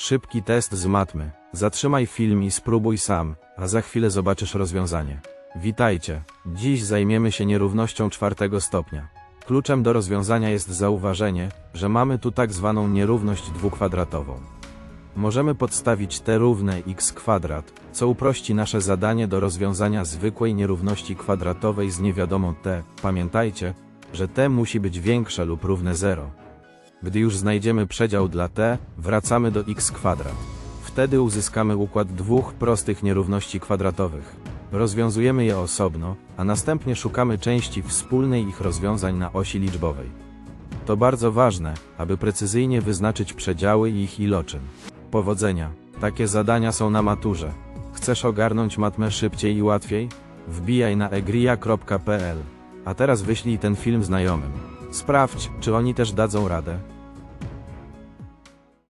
Szybki test z matmy. Zatrzymaj film i spróbuj sam, a za chwilę zobaczysz rozwiązanie. Witajcie. Dziś zajmiemy się nierównością czwartego stopnia. Kluczem do rozwiązania jest zauważenie, że mamy tu tak zwaną nierówność dwukwadratową. Możemy podstawić t równe x kwadrat, co uprości nasze zadanie do rozwiązania zwykłej nierówności kwadratowej z niewiadomą t. Pamiętajcie, że t musi być większe lub równe 0. Gdy już znajdziemy przedział dla t, wracamy do x kwadrat. Wtedy uzyskamy układ dwóch prostych nierówności kwadratowych. Rozwiązujemy je osobno, a następnie szukamy części wspólnej ich rozwiązań na osi liczbowej. To bardzo ważne, aby precyzyjnie wyznaczyć przedziały i ich iloczyn. Powodzenia. Takie zadania są na maturze. Chcesz ogarnąć matmę szybciej i łatwiej? Wbijaj na egria.pl. A teraz wyślij ten film znajomym. Sprawdź, czy oni też dadzą radę.